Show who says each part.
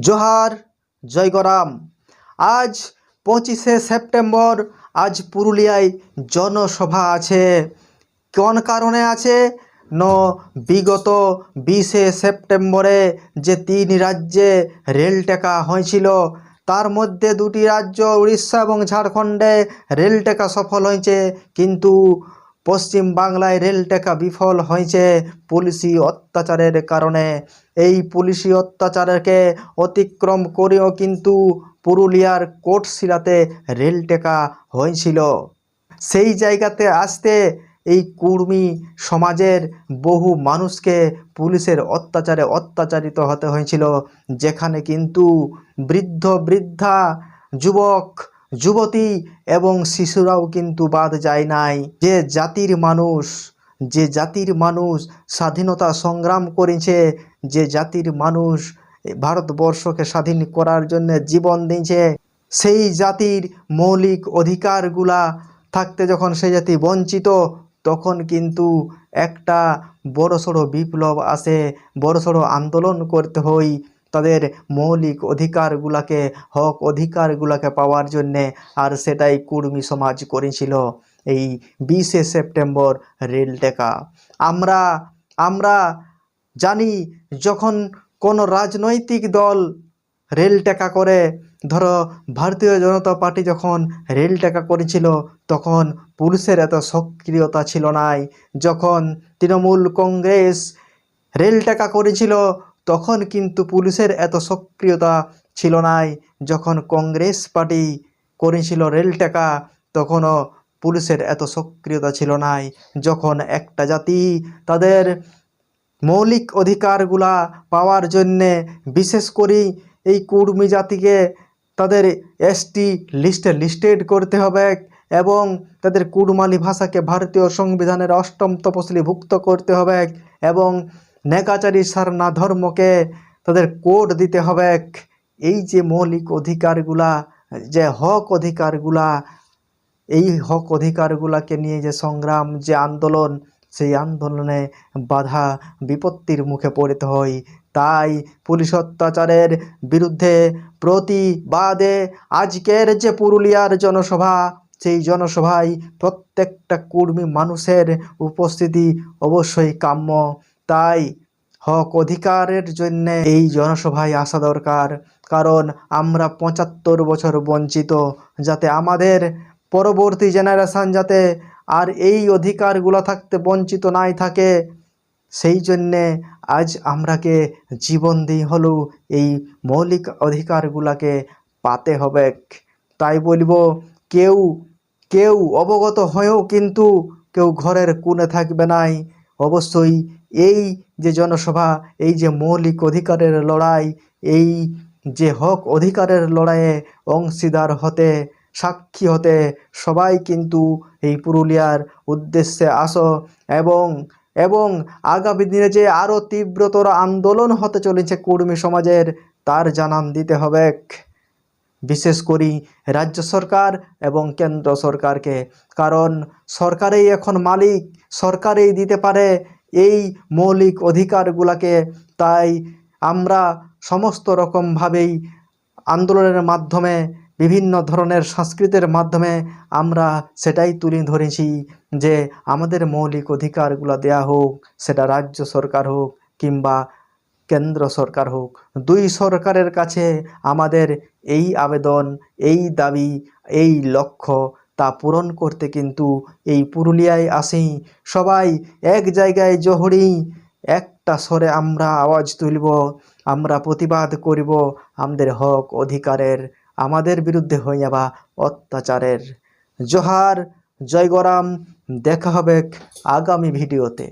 Speaker 1: জোহার জয়গরাম আজ পঁচিশে সেপ্টেম্বর, আজ পুরুলিয়ায় জনসভা আছে। কোন কারণে আছে? ন, বিগত বিশে সেপ্টেম্বরে যে তিন রাজ্যে রেল টেকা হয়েছিল, তার মধ্যে দুটি রাজ্য, উড়িষ্যা এবং ঝাড়খণ্ডে রেল টেকা সফল হয়েছে। কিন্তু পশ্চিম বাংলায় রেল টেকা বিফল হয়েছে পুলিশি অত্যাচারের কারণে। এই পুলিশি অত্যাচারকে অতিক্রম করেও কিন্তু পুরুলিয়ার কোটশিলাতে রেল টেকা হয়েছিল। সেই জায়গাতে আসতে এই কুর্মী সমাজের বহু মানুষকে পুলিশের অত্যাচারে অত্যাচারিত হতে হয়েছিল, যেখানে কিন্তু বৃদ্ধ বৃদ্ধা, যুবক যুবতী এবং শিশুরাও কিন্তু বাদ যায় নাই। যে জাতির মানুষ, যে জাতির মানুষ স্বাধীনতা সংগ্রাম করেছে, যে জাতির মানুষ ভারতবর্ষকে স্বাধীন করার জন্য জীবন দিয়েছে, সেই জাতির মৌলিক অধিকারগুলা থাকতে যখন সেই জাতি বঞ্চিত, তখন কিন্তু একটা বড়সড় বিপ্লব আসে বড়সড় আন্দোলন করতে হয়। তাদের মৌলিক অধিকারগুলাকে, হক অধিকারগুলাকে পাওয়ার জন্যে আর সেটাই কুর্মী সমাজ করেছিল এই বিশে সেপ্টেম্বর রেল টেকা। আমরা আমরা জানি যখন কোনো রাজনৈতিক দল রেল টেকা করে, ধরো ভারতীয় জনতা পার্টি যখন রেল টেকা করেছিল তখন পুলিশের এত সক্রিয়তা ছিল নাই। যখন তৃণমূল কংগ্রেস রেল টেকা করেছিল তখন কিন্তু পুলিশের এত সক্রিয়তা ছিল নাই। যখন কংগ্রেস পার্টি করেছিল রেল টেকা, তখনও পুলিশের এত সক্রিয়তা ছিল নাই। যখন একটা জাতি তাদের মৌলিক অধিকারগুলা পাওয়ার জন্যে, বিশেষ করে এই কুর্মী জাতিকে তাদের এসটি লিস্টে লিস্টেড করতে হবে এবং তাদের কুড়মালি ভাষাকে ভারতীয় সংবিধানের অষ্টম তপশিলিভুক্ত করতে হবে এবং নেকাচারী সারনা ধর্মকে তাদের কোড দিতে হবে এই যে মৌলিক অধিকারগুলা, যে হক অধিকারগুলা, এই হক অধিকারগুলাকে নিয়ে যে সংগ্রাম, যে আন্দোলন, সেই আন্দোলনে বাধা বিপত্তির মুখে পড়তে হয়। তাই পুলিশ অত্যাচারের বিরুদ্ধে প্রতিবাদে আজকের যে পুরুলিয়ার জনসভা, সেই জনসভায় প্রত্যেকটা কুর্মী মানুষের উপস্থিতি অবশ্যই কাম্য। তাই হক অধিকারের জন্য এই জনসভায় আসা দরকার। কারণ আমরা পঁচাত্তর বছর বঞ্চিত, যাতে আমাদের পরবর্তী জেনারেশান যাতে আর এই অধিকারগুলো থাকতে বঞ্চিত নাই থাকে, সেই জন্যে আজ আমরাকে জীবন দিই হলেও এই মৌলিক অধিকারগুলোকে পাতে হবে। তাই বলব, কেউ কেউ অবগত হয়েও কিন্তু কেউ ঘরের কোণে থাকবে নাই। অবশ্যই এই যে জনসভা, এই যে মৌলিক অধিকারের লড়াই, এই যে হক অধিকারের লড়াইয়ে অংশীদার হতে, সাক্ষী হতে সবাই কিন্তু এই পুরুলিয়ার উদ্দেশ্যে আসো এবং এবং আগামী দিনে যে আরও তীব্রতর আন্দোলন হতে চলেছে কুর্মী সমাজের, তার জানান দিতে হবে। বিশেষ করি রাজ্য সরকার এবং কেন্দ্র সরকারকে। কারণ সরকারেই এখন মালিক, সরকারেই দিতে পারে এই মৌলিক অধিকারগুলোকে। তাই আমরা সমস্ত রকমভাবেই আন্দোলনের মাধ্যমে, বিভিন্ন ধরনের সংস্কৃতির মাধ্যমে আমরা সেটাই তুলে ধরেছি যে আমাদের মৌলিক অধিকারগুলো দেয়া হোক, সেটা রাজ্য সরকার হোক কিংবা কেন্দ্র সরকার হোক, দুই সরকারের কাছে আমাদের এই আবেদন, এই দাবি, এই লক্ষ্য তা পূরণ করতে কিন্তু এই পুরুলিয়ায় আসি সবাই এক জায়গায় জহরি একটা স্বরে আমরা আওয়াজ তুলব, আমরা প্রতিবাদ করিব আমাদের হক অধিকারের, আমাদের বিরুদ্ধে হয়ে যাওয়া অত্যাচারের। জোহার জয়গরাম দেখা হবে আগামী ভিডিওতে।